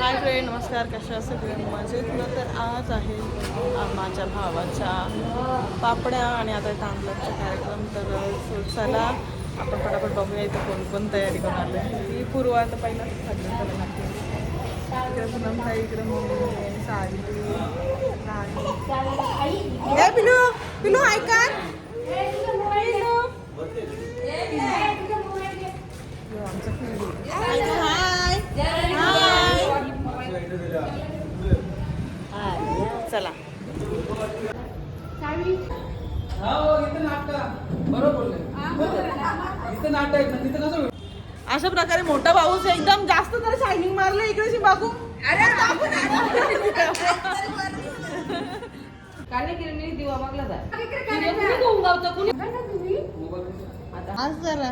Hi friend नमस्कार कशा असेल तुम्ही मजेत. ना तर आज आहे माझ्या भावाच्या पापड्या आणि आता तांदळाचा कार्यक्रम. तर चला आपण फटाफट बघूया इथं कोण कोण तयारी करून आले ही पूर्व आता पहिला इकडे पूनम ताई इकडे मम्मी आहे, सावित्री राणी. ए, पिलू पिलू ऐका आमचं हाय हाय चला हो इथं नाटक बरोबर बोलले इथं नाटक आहे ना तिथं कसं अशा प्रकारे मोठा पाऊस एकदम जास्त तर शायनिंग मारलं इकडे बागू आज जरा.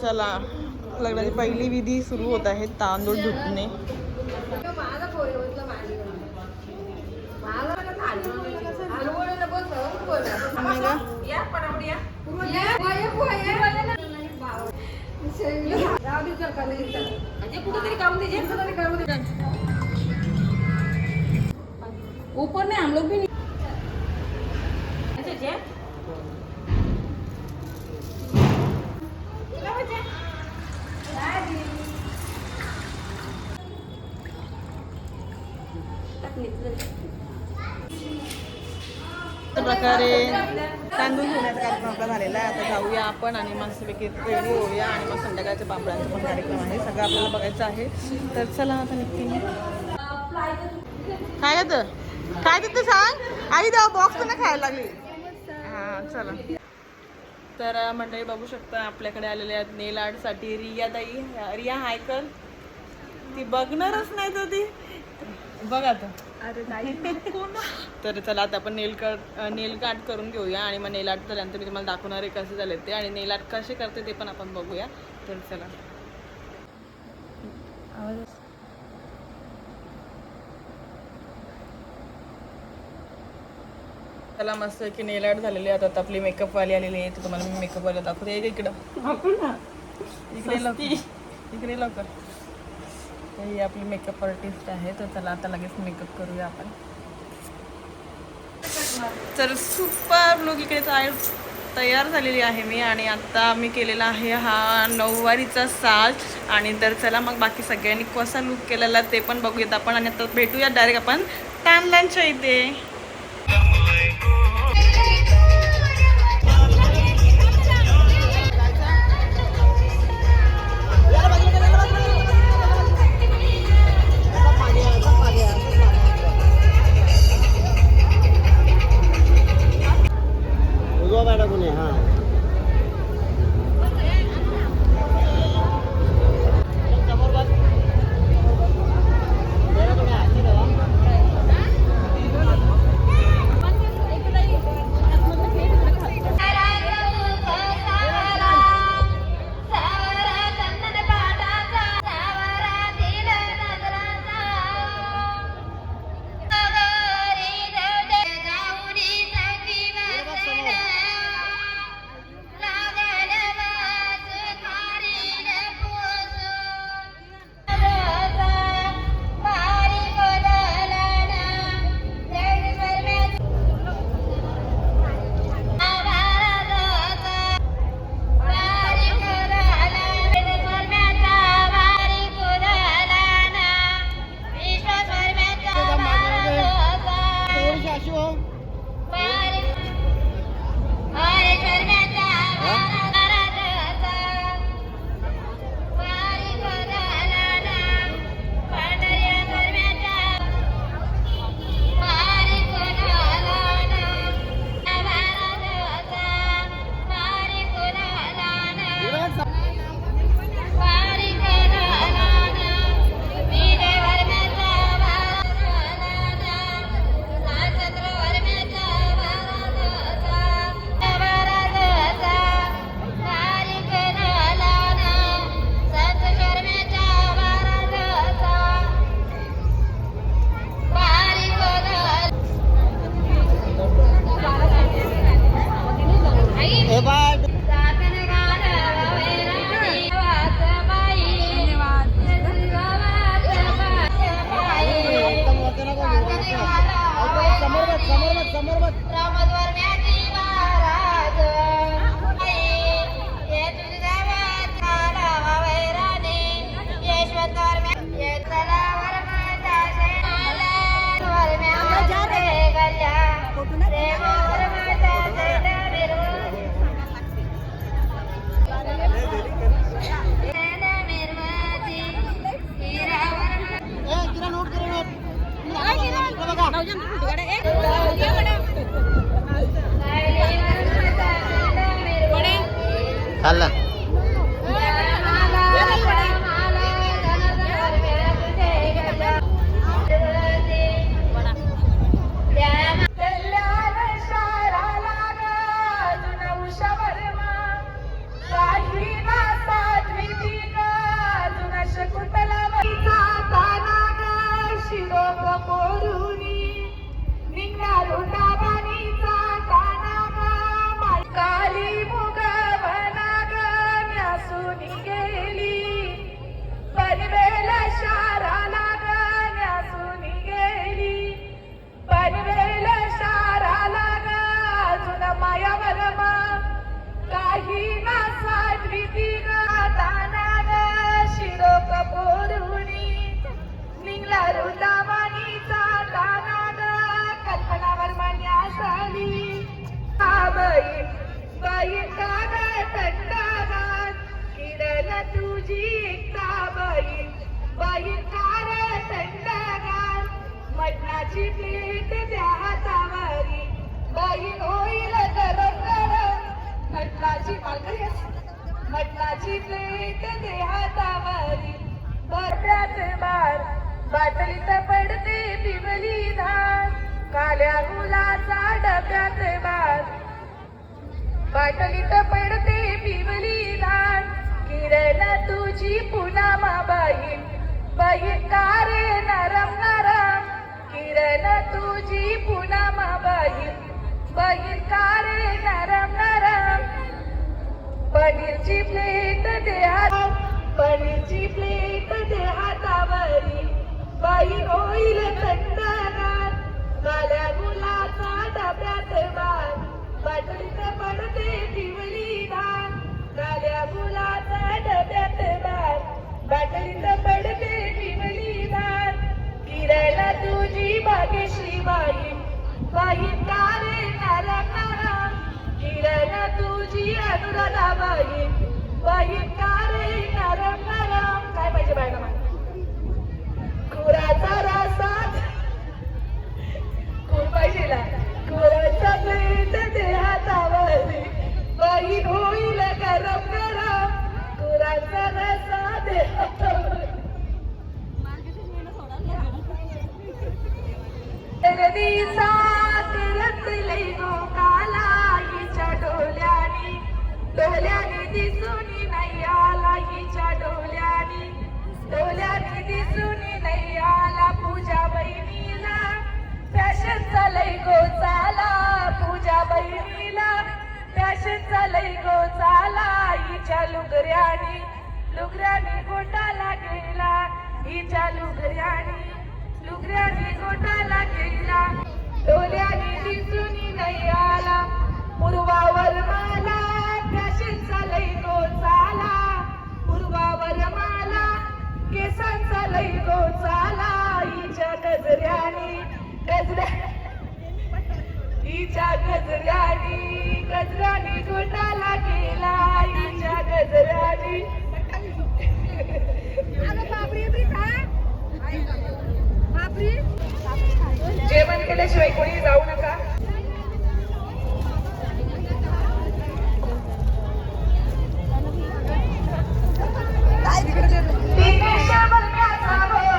चला लग्नाची पहिली विधी सुरू होत आहे तांदूळ धुतणे. का? ऊपर में हम लोग भी नहीं. तांदूळ घेण्याचा कार्यक्रम आपला झालेला आहे. आता जाऊया आपण आणि मस्तपैकी रेडी होऊया आणि मग संध्याकाळच्या पापड्यांचा पण कार्यक्रम आहे. सगळं आपल्याला बघायचं आहे. तर चला आता निघते काय येतं काय देतं सांग? आई दा बॉक्स पण खायला लागली. हां चला. तर मंडळी बघू शकता आपल्याकडे आलेले आहेत नेल आर्टसाठी रिया ताई रिया हायकर ती बघणारच नाही तर ती बघ आता. तर चला आता आपण नेल कट नेल आर्ट करून घेऊया आणि मग नेल आर्ट झाल्यानंतर मी तुम्हाला दाखवणार आहे कसे झाले ते आणि नेल आर्ट कसे करते ते पण आपण बघूया. तर चला. चला मस्त की नेल आर्ट झालेली आहे आता आपली मेकअप वाली आलेली आहे. तर तुम्हाला मी मेकअप वाला दाखवते इकडं. इकडे लवकर. इकडे लवकर. तर ही आपली मेकअप आर्टिस्ट आहे तर चला आता लगेच मेकअप करूया आपण. तर सुपर लुक इकडे तयार तयार झालेली आहे मी आणि आत्ता मी केलेला आहे हा नऊवारीचा साज आणि तर चला मग बाकी सगळ्यांनी कसा लुक केलेला ते पण बघूयात आपण. आणि आता भेटूया डायरेक्ट आपण टॅनलँडच्या इथे. ભાઈ बाटलीत पडते पिवली धार काल्या मुलाचा डब्यात बाज बाटलीत पडते पिवली धार किरण तुझी पुन्हा बहीण बहीण कारे नरम नरम? किरण तुझी पुन्हा बहीण बहीण कारे नरम नरम? पनीरची प्लेट दे हात पनीरची प्लेट दे हातावरी बाई बाई तारे नरम किरण तुझी अनुराधा बाई. बाई तारे नरम नरम काय पाहिजे बायला साला हिच्या लुगऱ्याने. लुगऱ्याने गोटाला गेला हिच्या लुगऱ्याने. लुगऱ्याने गोटाला गेला. डोल्यानी दिसून नाही आला. पूर्वावर मला फॅशनचा लय गोचाला पूर्वावर माला केसांचा लय गोचाला हिच्या गजऱ्याने गजऱ्या हिच्या गजऱ्यानी गजऱ्यानी गोटाला गेला हिच्या गजऱ्यानी जेवण केल्याशिवाय कोणी जाऊ नका. पैशाचा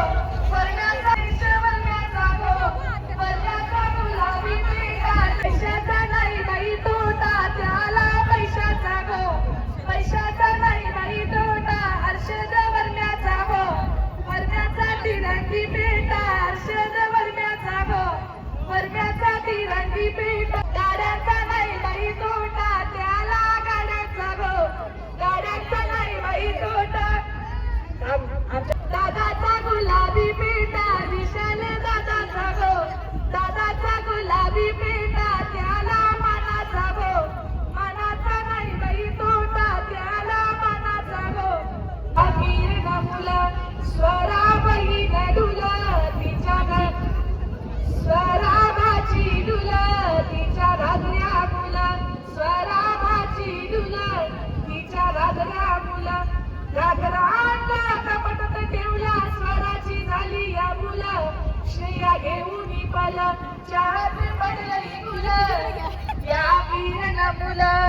শানে দাদা থাকো দাদা থাকো লাভি পেয়ে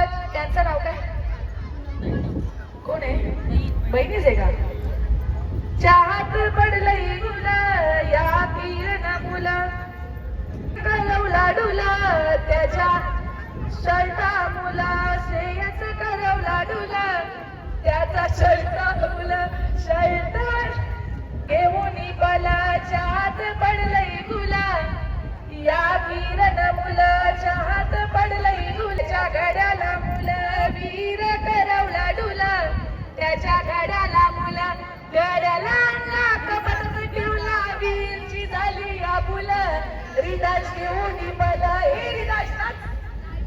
त्यांचं नाव काय? कोण आहे? बहिणीच आहे का? चाहत पडलंय मुला या किरण मुला. करवला डुला त्याच्या शर्टा मुला श्रेयच करवला डुला त्याचा शर्टा मुला शर्ट. घेऊन बला चाहत पडलंय मुला. या वीरन मुलाच्या हात पडलंय तुलच्या गड्याला मुलं वीर करवला डुला. त्याच्या गड्याला मुलं घड्याला नाक बंद ठेवला. वीरची झाली आपुल रिदास घेऊन बला हे रिदास नाच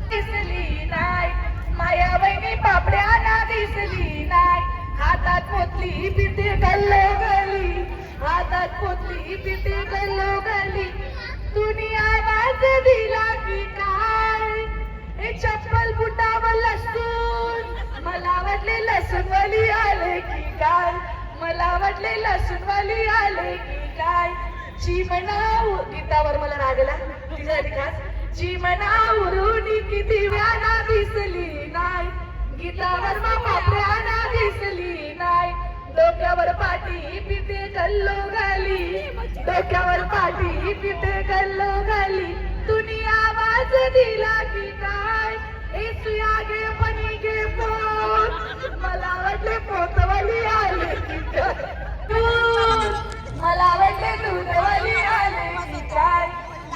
दिसली नाही. माया बहिणी पापड्याला दिसली नाही. हातात पोतली पिते गल्लो गली. हातात पोतली पिते गल्लो गली. दुनिया आवाज दिला की काय हे चप्पल बुटावर लसूण. मला वाटले लसूणवाली आले की काय मला वाटले लसूणवाली आले की काय चिमणाऊ गीतावर मला रागला तिच्यासाठी खास. चिमणावरून किती व्याना दिसली नाही. गीतावर पापड्याना दिसली नाही. डोक्यावर पाठी पिठे गल्लो घाली डोक्यावर पाठी पिठे गल्लो घाली दुनिया आवाज दिला की काय? येसुया गे पणी गे पोत. मला वाटले पोतवाली आले मला वाटले दूधवाली आले की काय?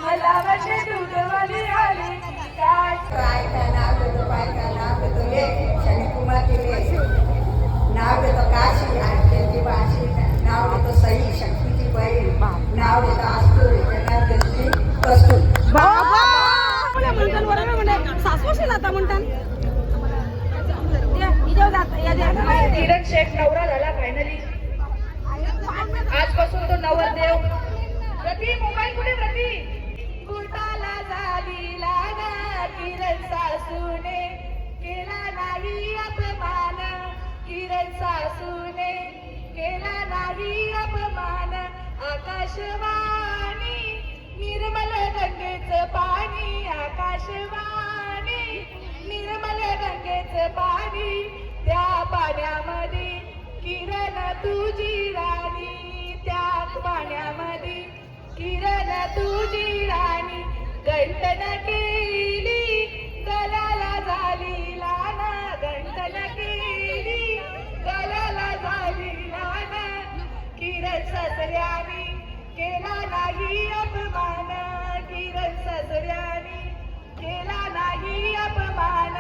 मला वाटले दूधवाली आले की काय काय काय नाव देतो काय काय नाव देतो ये शनिकुमार केले नाव देतो काशी आणि त्यांची भाषी. नाव देतो सई शक्तीची बहीण नाव देतो आस्तूर जनार्दनची कस्तूर धीरज शेख नवरा झाला फायनली आकाशवाणी निर्मल गंगेच पाणी आकाशवाणी निर्मल गंगेच पाणी त्या पाण्यामध्ये किरण तुझी राणी त्या पाण्यामध्ये किरण तुझी राणी गंटन केली गलाला झाली लाना गंटन केली गलाला झाली लाना किरण ससऱ्यानी नाही अपमान किरण ससऱ्यानी. केला नाही अपमान.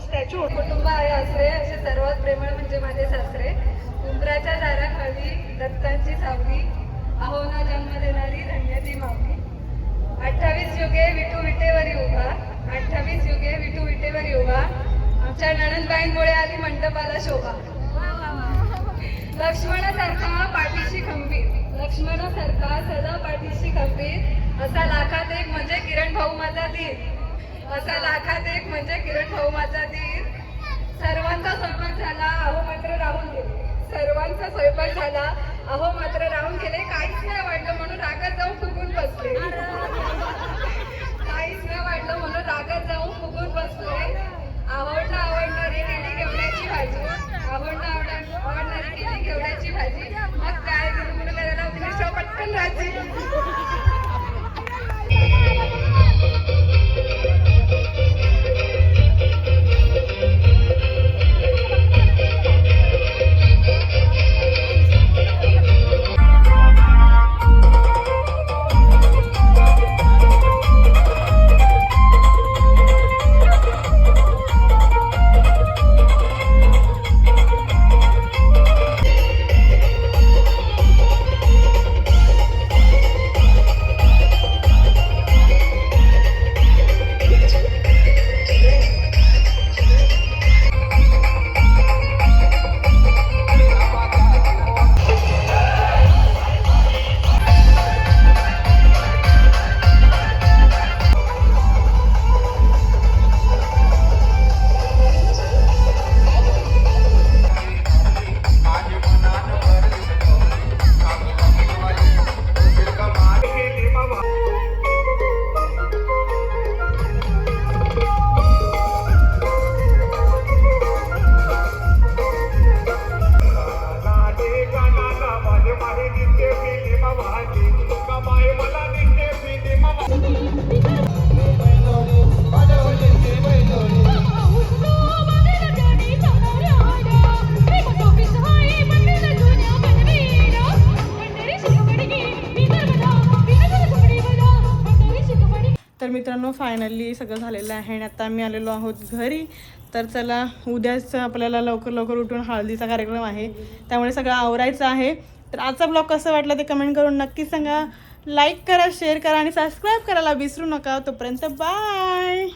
स्टॅच्यू कुटुंब आहे असरे असे सर्वात प्रेमळ म्हणजे माझे सासरे. उंबराच्या दाराखाली दत्तांची सावली. अहो ना जन्म देणारी धन्याची मावली. अठ्ठावीस युगे विटू विटेवरी उभा. अठ्ठावीस युगे विटू विटेवरी उभा. आमच्या नणंदबाईंमुळे आली मंडपाला शोभा. लक्ष्मणासारखा पाठीशी खंबीर. लक्ष्मणासारखा सदा पाठीशी खंबीर. असा लाखात एक म्हणजे किरण भाऊ माझा धीर असा लाखात एक म्हणजे किरण भाऊ माझा धीर सर्वांचा स्वयंपाक झाला अहो मात्र राहून गेले. सर्वांचा स्वयंपाक झाला अहो मात्र राहून गेले. काहीच नाही वाटलं म्हणून रागात जाऊन फुगून बसले काहीच नाही वाटलं म्हणून रागात जाऊन फुगून बसले आवडणं आवडणारी केली घेवड्याची भाजी आवडणं आवड आवडणारी केली घेवड्याची भाजी मग काय गुडगुड करायला होती पटकन राजी फायनली सगळं झालेलं आहे आणि आता आम्ही आलेलो आहोत घरी. तर चला उद्याच आपल्याला लवकर लवकर उठून हळदीचा कार्यक्रम आहे. त्यामुळे सगळं आवरायचं आहे. तर आजचा ब्लॉग कसं वाटला ते कमेंट करून नक्की सांगा. लाईक करा शेअर करा आणि सबस्क्राईब करायला विसरू नका. तोपर्यंत बाय